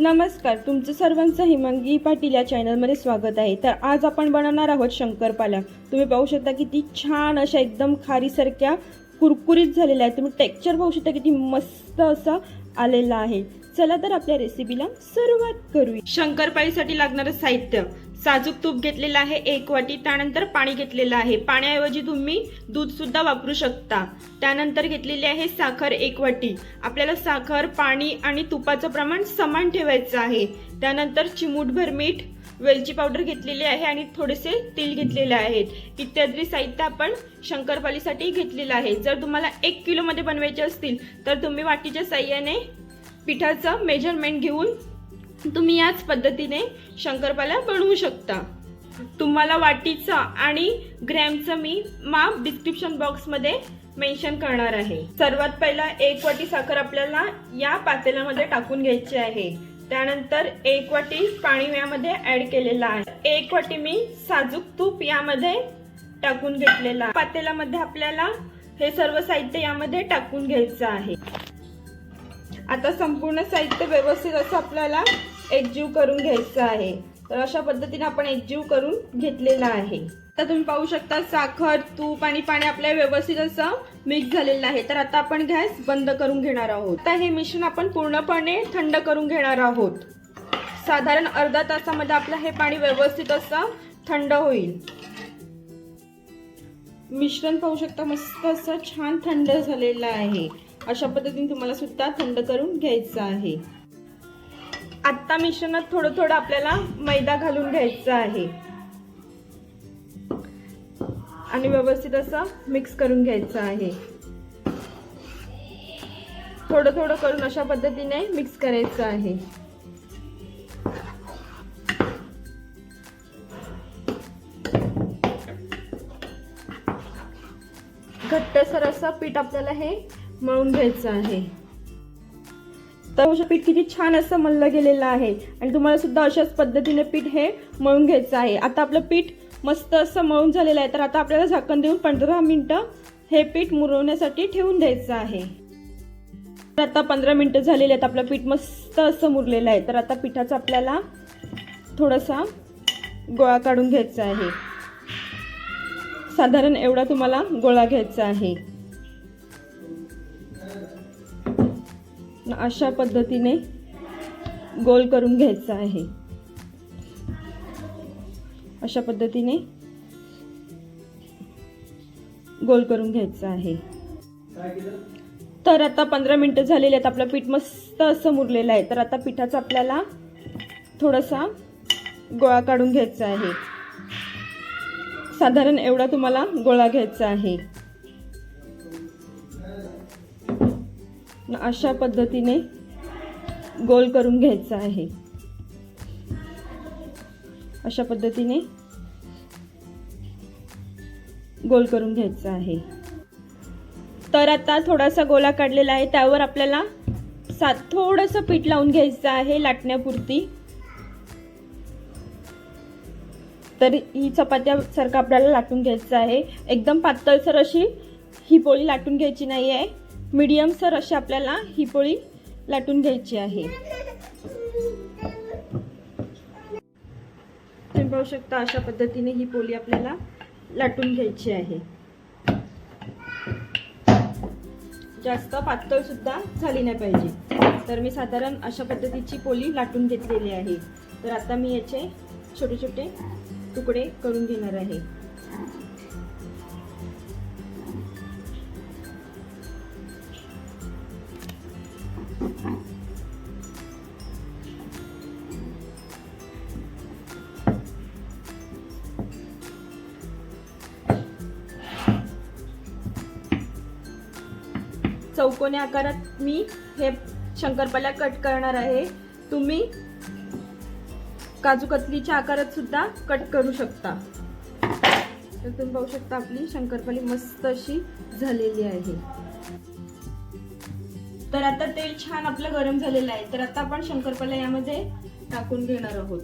नमस्कार तुमचं सर्वांचं हिमांगी पाटील या चॅनलमध्ये स्वागत आहे. तर आज आपण बनवणार आहोत शंकरपाल्या तुम्ही पाहू शकता किती छान अशा एकदम खारीसारख्या कुरकुरीत झालेल्या आहेत. तुम्ही टेक्स्चर पाहू शकता किती मस्त असं आलेलं आहे. चला तर आपल्या रेसिपीला सुरुवात करूया. शंकरपाळीसाठी लागणारं साहित्य. साजूक तूप घेतलेलं आहे एक वाटी. त्यानंतर पाणी घेतलेलं आहे. पाण्याऐवजी तुम्ही दूधसुद्धा वापरू शकता. त्यानंतर घेतलेली आहे साखर एक वाटी. आपल्याला साखर पाणी आणि तुपाचं प्रमाण समान ठेवायचं आहे. त्यानंतर चिमूटभर मीठ वेलची पावडर घेतलेली आहे आणि थोडेसे तेल घेतलेले आहेत. इत्यादी साहित्य आपण शंकरपालीसाठी घेतलेलं आहे. जर तुम्हाला एक किलोमध्ये बनवायचे असतील तर तुम्ही वाटीच्या साह्याने पिठाचं मेजरमेंट घेऊन तुम्ही याच पद्धतीने शंकरपाल्या बनवू शकता. तुम्हाला वाटीचा आणि ग्रॅमचं मी माप डिस्क्रिप्शन बॉक्समध्ये मेन्शन करणार आहे. सर्वात पहिला एक वाटी साखर आपल्याला या पातेल्यामध्ये टाकून घ्यायची आहे. त्यानंतर एक वाटी पाणी यामध्ये ऍड केलेलं आहे. एक वाटी मी साजूक तूप यामध्ये टाकून घेतलेला पातेल्यामध्ये आपल्याला हे सर्व साहित्य यामध्ये टाकून घ्यायचं आहे. आता संपूर्ण साहित्य व्यवस्थित असं आपल्याला एकजीव करून घ्यायचं आहे. तर अशा पद्धतीने आपण एकजीव करून घेतलेला आहे. आता तुम्ही पाहू शकता साखर तूप आणि पाणी आपल्या व्यवस्थित असं मिक्स झालेलं आहे. तर आता आपण गॅस बंद करून घेणार आहोत. आता हे मिश्रण आपण पूर्णपणे थंड करून घेणार आहोत. साधारण अर्धा तासामध्ये आपलं हे पाणी व्यवस्थित असं थंड होईल. मिश्रण पाहू शकता मस्त असं छान थंड झालेलं आहे. अशा पद्धतीने तुम्हाला सुद्धा थंड करून घ्यायचं आहे. आत्ता मिश्रणात थोडं थोडं आपल्याला मैदा घालून घ्यायचा आहे. आणि व्यवस्थित असं मिक्स करून घ्यायचं आहे. थोडं थोडं करून अशा पद्धतीने मिक्स करायचं आहे. घट्टसर असं पीठ आपल्याला हे मळून घ्यायचं आहे. तर पीठ किती छान असं मळलं गेलेलं आहे. आणि तुम्हाला सुद्धा अशाच पद्धतीने पीठ हे मळून घ्यायचं आहे. आता आपलं पीठ मस्त असं मळून झालेलं आहे. तर आता आपल्याला झाकण देऊन पंधरा मिनटं हे पीठ मुरवण्यासाठी ठेवून द्यायचं आहे. तर आता पंधरा मिनटं झालेली आहेत. आपलं पीठ मस्त असं मुरलेलं आहे. तर आता पिठाचा आपल्याला थोडासा गोळा काढून घ्यायचा आहे. साधारण एवढा तुम्हाला गोळा घ्यायचा आहे. अशा पद्धतीने गोल करून घ्यायचा आहे. अशा पद्धतीने गोल करून घ्यायचं आहे. तर आता पंधरा मिनटं झालेली आहेत. आपलं पीठ मस्त असं मुरलेलं आहे. तर आता पिठाचा आपल्याला थोडासा गोळा काढून घ्यायचा आहे. साधारण एवढा तुम्हाला गोळा घ्यायचा आहे. अशा पद्धतीने गोल करून घ्यायचा आहे. अशा पद्धतीने गोल करून घ्यायचा आहे. तर आता थोडासा गोला काढलेला आहे. त्यावर आपल्याला सात थोडंसं पीठ लावून घ्यायचं आहे लाटण्यापुरती. तर ही चपात्यासारखं आपल्याला लाटून घ्यायचं आहे. एकदम पातळसर अशी ही पोळी लाटून घ्यायची नाही आहे मीडियम सर अशी आपल्याला ही पोळी लाटून घ्यायची आहे. तुम्ही पाहू शकता अशा पद्धतीने ही पोळी आपल्याला लाटून घ्यायची आहे. जास्त पातळ सुद्धा झाली नाही पाहिजे. तर मी साधारण अशा पद्धतीची पोळी लाटून घेतलेली आहे. तर आता मी याचे छोटे छोटे तुकडे करून घेणार आहे. चौकोनी आकारात मी हे शंकरपाल्या कट करणार आहे. तुम्ही काजू कतलीच्या आकारात सुद्धा कट करू शकता. तर तुम्ही पाहू शकता आपली शंकरपाली मस्त अशी झालेली आहे. तर आता तेल छान आपलं गरम झालेलं आहे. तर आता आपण शंकरपाला यामध्ये टाकून घेणार आहोत.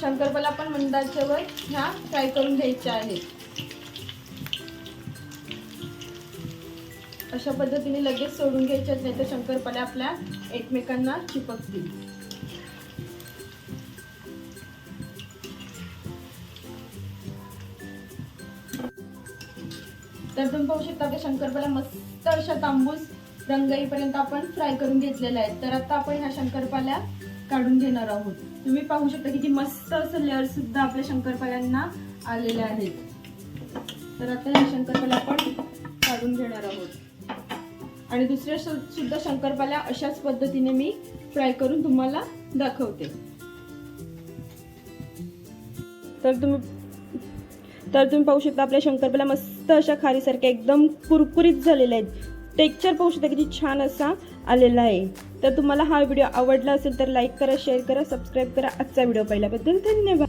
शंकरपाला पण मंदाच्या वर ह्या फ्राय करून घ्यायच्या आहेत. अशा पद्धतीने लगेच सोडून घ्यायच्या नाही तर शंकरपाले आपल्या एकमेकांना चिपकतील. तर तुम्ही पाहू शकता की शंकरपाला मस्त अशा तांबूस रंगाईपर्यंत आपण फ्राय करून घेतलेला आहे तर आता आपण ह्या शंकरपाल्या काढून घेणार आहोत. तुम्ही पाहू शकता किती मस्त असं लेअर सुद्धा आपल्या शंकरपाल्यांना आलेले आहेत. तर आता हे शंकरपाळ्या आपण काढून घेणार आहोत. आणि दुसऱ्या सुद्धा शंकरपाल्या अशाच पद्धतीने मी फ्राय करून तुम्हाला दाखवते. तर तुम्ही तर तुम्ही पाहू शकता आपल्या शंकरपाल्या मस्त अशा खारीसारख्या एकदम कुरकुरीत झालेल्या आहेत. टेक्चर पाहू शकता किती छान असा आलेला आहे. तर तुम्हाला हा व्हिडिओ आवडला असेल तर लाईक करा शेअर करा सबस्क्राईब करा. आजचा व्हिडिओ पाहिल्याबद्दल धन्यवाद.